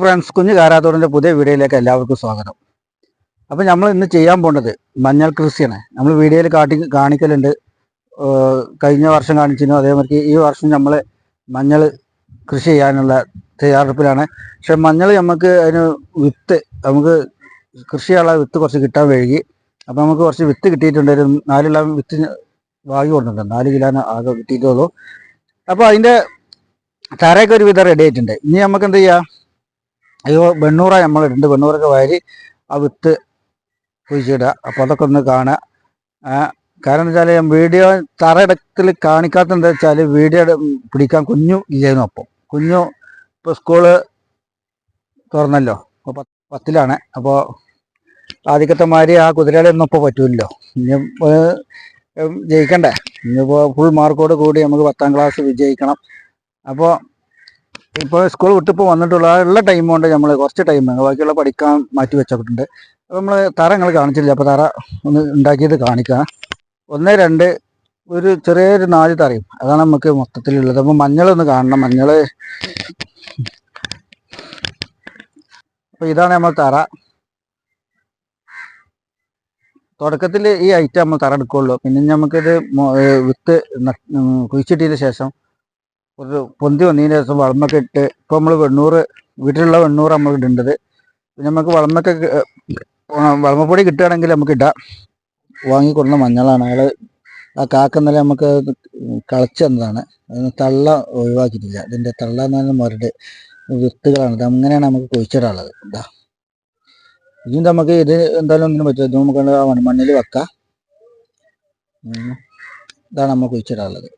Friends കുഞ്ഞ് കാരാത്തോടിന്റെ പുതിയ വീഡിയോയിലേക്ക് എല്ലാവർക്കും സ്വാഗതം. അപ്പോൾ നമ്മൾ ഇന്ന് ചെയ്യാൻ പോകുന്നത് മഞ്ഞൾ കൃഷിയാണ്. നമ്മൾ വീഡിയോയിൽ കാട്ടി കാണിക്കലുണ്ട്. കഴിഞ്ഞ വർഷം കാണിച്ചിരുന്നു. അതേമാതിരി ഈ വർഷം നമ്മൾ മഞ്ഞൾ കൃഷി ചെയ്യാനുള്ള തയ്യാറെടുപ്പിലാണ്. പക്ഷെ മഞ്ഞൾ നമുക്ക് അതിന് വിത്ത് നമുക്ക് കൃഷിയുള്ള വിത്ത് കുറച്ച് കിട്ടാൻ വഴുകി അപ്പോൾ നമുക്ക് കുറച്ച് വിത്ത് കിട്ടിയിട്ടുണ്ട്. ഒരു വിത്ത് വാങ്ങി കൊണ്ടുണ്ട് നാല് കിലോന് ആകെ കിട്ടിയിട്ടുള്ളൂ. അപ്പോൾ അതിന്റെ തറയൊക്കെ ഒരു വിധം റെഡി ആയിട്ടുണ്ട്. ഇനി നമുക്ക് എന്ത് ചെയ്യാം? അയ്യോ വെണ്ണൂറ നമ്മൾ ഇടുന്നുണ്ട് വെണ്ണൂറൊക്കെ വാരി ആ വിത്ത് കുഴിച്ചിടുക. അപ്പോൾ അതൊക്കെ ഒന്ന് കാണുക. കാരണം എന്താ വെച്ചാൽ വീഡിയോ തറയിടത്തിൽ കാണിക്കാത്ത എന്താ വെച്ചാൽ വീഡിയോ പിടിക്കാൻ കുഞ്ഞു ഇല്ലായിരുന്നു അപ്പം. കുഞ്ഞു ഇപ്പോൾ സ്കൂൾ തുറന്നല്ലോ. അപ്പോൾ പത്ത് പത്തിലാണ്. അപ്പോൾ ആദ്യത്തെ മാതിരി ആ കുതിരകളൊന്നും ഇപ്പോൾ പറ്റൂല്ലോ ഇനി ജയിക്കണ്ടേ. ഇനിയിപ്പോൾ ഫുൾ മാർക്കോട് കൂടി നമുക്ക് പത്താം ക്ലാസ് വിജയിക്കണം. അപ്പോൾ ഇപ്പോൾ സ്കൂൾ വിട്ടിപ്പോൾ വന്നിട്ടുള്ള ഉള്ള ടൈം കൊണ്ട് നമ്മൾ കുറച്ച് ടൈം ബാക്കിയുള്ള പഠിക്കാൻ മാറ്റി വെച്ചിട്ടുണ്ട് അപ്പോൾ നമ്മൾ തറ നിങ്ങൾ കാണിച്ചില്ല അപ്പോൾ തറ ഒന്ന് ഉണ്ടാക്കിയത് കാണിക്കാം. ഒന്ന് രണ്ട് ഒരു ചെറിയൊരു നാല് തറയും. അതാണ് നമുക്ക് മൊത്തത്തിലുള്ളത്. അപ്പോൾ മഞ്ഞളൊന്ന് കാണണം. മഞ്ഞൾ അപ്പോൾ ഇതാണ് നമ്മൾ തറ. തുടക്കത്തിൽ ഈ ഐറ്റം നമ്മൾ തറ എടുക്കുള്ളൂ. പിന്നെ നമുക്കിത് വിത്ത് കുഴിച്ചിട്ടതിന് ശേഷം ഒരു പൊന്തി വന്നതിന് ശേഷം വളമൊക്കെ ഇട്ട് ഇപ്പൊ നമ്മൾ വെണ്ണൂറ് വീട്ടിലുള്ള വെണ്ണൂറ് നമ്മൾ ഇടേണ്ടത്. പിന്നെ നമുക്ക് വളമൊക്കെ വളമപ്പൊടി കിട്ടുകയാണെങ്കിൽ നമുക്ക് ഇടാം. വാങ്ങിക്കൊടുന്ന മഞ്ഞളാണ്. അയാൾ ആ കാക്കുന്നലെ നമുക്ക് കളച്ചു തന്നതാണ്. അതിന് തള്ള ഒഴിവാക്കിയിട്ടില്ല. ഇതിന്റെ തള്ള എന്ന് പറഞ്ഞാൽ മരട് വിത്തുകളാണ്. ഇത് അങ്ങനെയാണ് നമുക്ക് കുഴിച്ചിടാനുള്ളത്. ഇതാ. ഇനി നമുക്ക് ഇത് എന്തായാലും ഒന്നിനും പറ്റില്ല. ഇത് നമുക്ക് മണ്ണിൽ വെക്കാം. ഇതാണ് നമ്മൾ കുഴിച്ചിടാനുള്ളത്.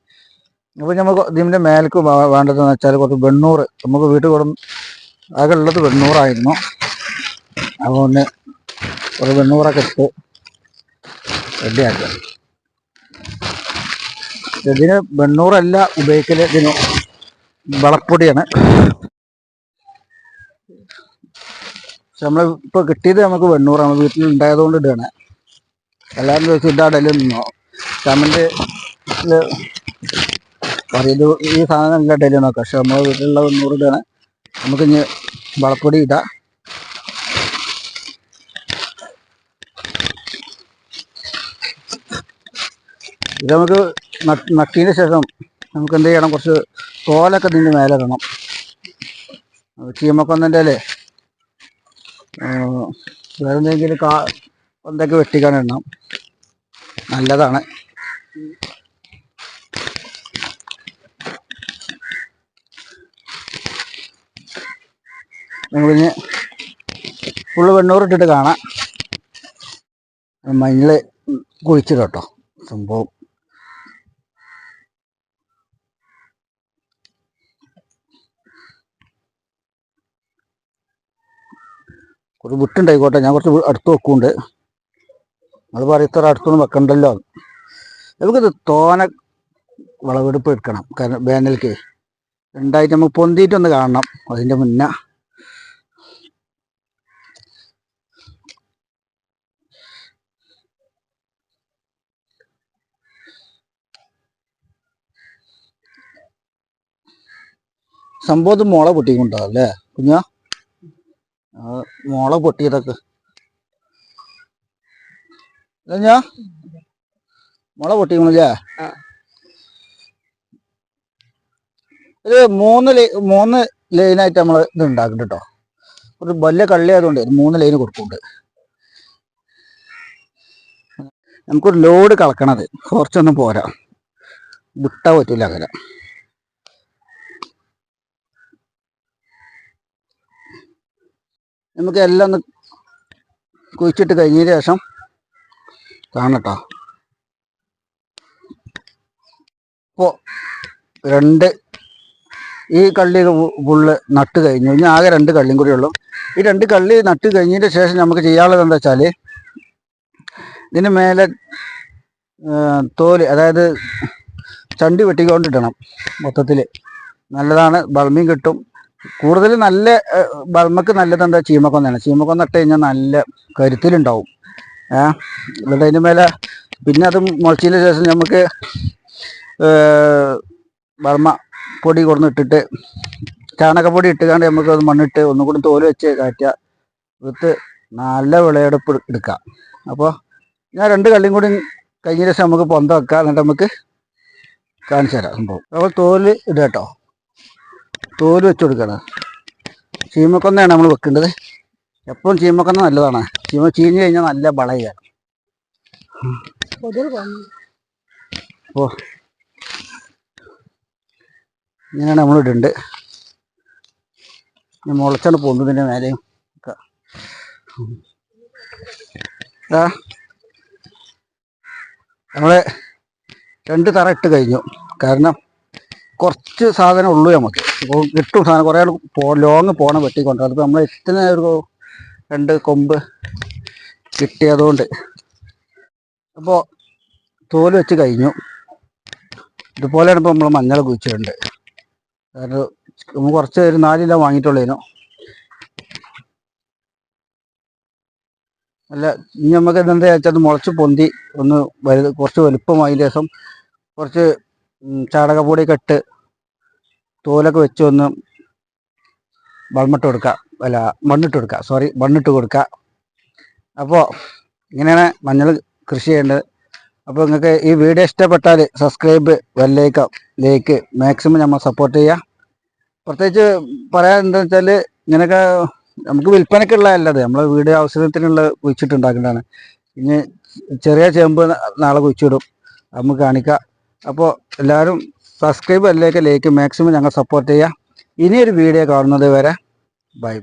അപ്പോൾ നമുക്ക് ഇതിന്റെ മേലേക്ക് വേണ്ടതെന്ന് വെച്ചാൽ കുറച്ച് വെണ്ണൂറ് നമുക്ക് വീട്ടിൽ കൊടും ആകെ ഉള്ളത് വെണ്ണൂറായിരുന്നു അതുകൊണ്ട് കുറച്ച് വെണ്ണൂറൊക്കെ ഇട്ട് റെഡിയാക്കുക ഇതിന് വെണ്ണൂറല്ല ഉപയോഗിക്കൽ ഇതിന് വളപ്പൊടിയാണ്. പക്ഷെ നമ്മൾ ഇപ്പോൾ കിട്ടിയത് നമുക്ക് വെണ്ണൂറാണ്. വീട്ടിൽ ഉണ്ടായതുകൊണ്ട് ഇടുകയാണ്. എല്ലാവരും ചോദിച്ചു ഇടാടലും കമന്റ് പറയുന്നത് ഈ സാധനം നല്ല ഡെയിലി നോക്കാം പക്ഷെ നമ്മുടെ വീട്ടിലുള്ള നൂറ് രൂപയാണ്. നമുക്ക് ഇനി വളപ്പൊടി ഇടാം. ഇത് നമുക്ക് നട്ടിന് ശേഷം നമുക്ക് എന്ത് ചെയ്യണം? കുറച്ച് തോലൊക്കെ ഇതിന്റെ മേലെ ഇടണം. ചീമക്കൊന്നന്റെ അല്ലേ വേറെ എന്തെങ്കിലും കാ എന്തൊക്കെ വെട്ടിക്കാൻ ഇടണം. നല്ലതാണ്. നമ്മളിനി ഫുള്ള് വെണ്ണൂറ് ഇട്ടിട്ട് കാണാം. മഞ്ഞൾ കുഴിച്ചിടും കേട്ടോ സംഭവം. കുറച്ച് വിട്ടുണ്ടായിക്കോട്ടെ. ഞാൻ കുറച്ച് അടുത്ത് വെക്കുന്നുണ്ട്. അത് പറയും ഇത്ര അടുത്തൊന്നും വെക്കണ്ടല്ലോ. നമുക്കിത് തോന വിളവെടുപ്പ് എടുക്കണം. കാരണം വേനൽക്ക്. രണ്ടായിട്ട് നമുക്ക് പൊന്തിയിട്ടൊന്ന് കാണണം. അതിന്റെ മുന്നേ സംഭവം മോളെ പൊട്ടിക്കൊണ്ടാവും അല്ലേ കുഞ്ഞാ മോളെ പൊട്ടിയതൊക്കെ. കുഞ്ഞാ? മുള പൊട്ടിക്കണില്ലേ. ഒരു മൂന്ന് ലൈ മൂന്ന് ലൈനായിട്ട് നമ്മൾ ഇത് ഉണ്ടാക്കുന്നുണ്ട് കേട്ടോ ഒരു വലിയ കള്ളി ആയതുകൊണ്ട് മൂന്ന് ലൈന് കൊടുക്കുന്നുണ്ട്. നമുക്കൊരു ലോഡ് കളക്കണത്. കുറച്ചൊന്നും പോരാ. വിട്ടാ പറ്റൂല അങ്ങനെ. നമുക്ക് എല്ലാം ഒന്ന് കുഴിച്ചിട്ട് കഴിഞ്ഞതിന് ശേഷം കാണട്ടോ. ഇപ്പോൾ രണ്ട് ഈ കള്ളി പുള്ള് നട്ട് കഴിഞ്ഞു. ഇനി ആകെ രണ്ട് കള്ളിയും കൂടി ഉള്ളൂ. ഈ രണ്ട് കള്ളി നട്ട് കഴിഞ്ഞതിന് ശേഷം നമുക്ക് ചെയ്യാനുള്ളത് എന്താ വെച്ചാൽ ഇതിന് മേലെ തോൽ അതായത് ചണ്ടി വെട്ടിക്കൊണ്ടിടണം മൊത്തത്തിൽ നല്ലതാണ് ബൾമിയും കിട്ടും. കൂടുതൽ നല്ല ബർമ്മക്ക് നല്ലത് എന്താ ചീമക്കൊന്നാണ്. ചീമക്കൊന്ന ഇട്ട് കഴിഞ്ഞാൽ നല്ല കരുത്തിലുണ്ടാവും. എന്നിട്ട് അതിന് മേലെ പിന്നെ അത് മുളച്ചതിന് ശേഷം നമുക്ക് ബർമ്മ പൊടി കൊടുന്ന് ഇട്ടിട്ട് ചാണകപ്പൊടി ഇട്ടുകൊണ്ട് നമുക്ക് അത് മണ്ണിട്ട് ഒന്നും കൂടി തോൽ വെച്ച് കാറ്റുക വിത്ത് നല്ല വിളയെടുപ്പ് എടുക്കാം. അപ്പോൾ ഞാൻ രണ്ട് കള്ളിയും കൂടി കഴിഞ്ഞ ദിവസം നമുക്ക് പൊന്ത വെക്കാം എന്നിട്ട് നമുക്ക് കാണിച്ചു തരാം സംഭവം. അപ്പോൾ തോൽ ഇടുക കേട്ടോ. തോൽ വെച്ച് കൊടുക്കണം. ചീമക്കൊന്നയാണ് നമ്മൾ വെക്കേണ്ടത്. എപ്പോഴും ചീമക്കൊന്ന നല്ലതാണ്. ചീമ ചീഞ്ഞ് കഴിഞ്ഞാൽ നല്ല വളയാണ് ഓ. ഇങ്ങനെയാണ് നമ്മൾ ഇടുന്നുണ്ട് മുളച്ചാണ് പോകുന്നതിന്റെ മേലെയും ഒക്കെ. നമ്മൾ രണ്ട് തറ ഇട്ട് കഴിഞ്ഞു. കാരണം കുറച്ച് സാധനം ഉള്ളൂ നമുക്ക്. കിട്ടും സാധനം. കുറേ പോ ലോങ് പോണ വെട്ടിക്കൊണ്ട്. അതിപ്പോൾ നമ്മൾ എത്തുന്ന ഒരു രണ്ട് കൊമ്പ് കിട്ടിയതുകൊണ്ട് അപ്പോൾ തോൽ വെച്ച് കഴിഞ്ഞു. ഇതുപോലെയാണ് ഇപ്പോൾ നമ്മൾ മഞ്ഞൾ കുഴിച്ചിട്ടുണ്ട് കാരണം നമ്മൾ കുറച്ച് ഒരു നാലില വാങ്ങിയിട്ടുള്ളതിനോ അല്ല ഇനി നമുക്ക് എന്താ വെച്ചാൽ മുളച്ച് പൊന്തി ഒന്ന് വലുത് കുറച്ച് വലുപ്പമായി ശേഷം കുറച്ച് ചാടകപ്പൊടി ഇട്ട് തോലൊക്കെ വെച്ച് ഒന്ന് വളമിട്ട് കൊടുക്കുക അല്ല മണ്ണിട്ട് കൊടുക്കുക സോറി മണ്ണിട്ട് കൊടുക്കുക അപ്പോൾ ഇങ്ങനെയാണ് മഞ്ഞൾ കൃഷി ചെയ്യേണ്ടത്. അപ്പോൾ നിങ്ങൾക്ക് ഈ വീഡിയോ ഇഷ്ടപ്പെട്ടാൽ സബ്സ്ക്രൈബ് വെല്ലേക്ക് ലേക്ക് മാക്സിമം നമ്മൾ സപ്പോർട്ട് ചെയ്യുക. പ്രത്യേകിച്ച് പറയാൻ എന്താണെന്ന് വെച്ചാൽ ഇങ്ങനെയൊക്കെ നമുക്ക് വിൽപ്പനയ്ക്കുള്ള അല്ലത്. നമ്മൾ വീട് ആവശ്യത്തിനുള്ള കുഴിച്ചിട്ടുണ്ടാക്കേണ്ടതാണ്. ഇനി ചെറിയ ചേമ്പ് നാളെ കുഴിച്ചിടും. നമുക്ക് കാണിക്കാം. അപ്പോൾ എല്ലാവരും സബ്സ്ക്രൈബ് അല്ലെങ്കിൽ ലൈക്ക് മാക്സിമം ഞങ്ങൾ സപ്പോർട്ട് ചെയ്യുക ഇനിയൊരു വീഡിയോ കാണുന്നത് വരെ ബൈ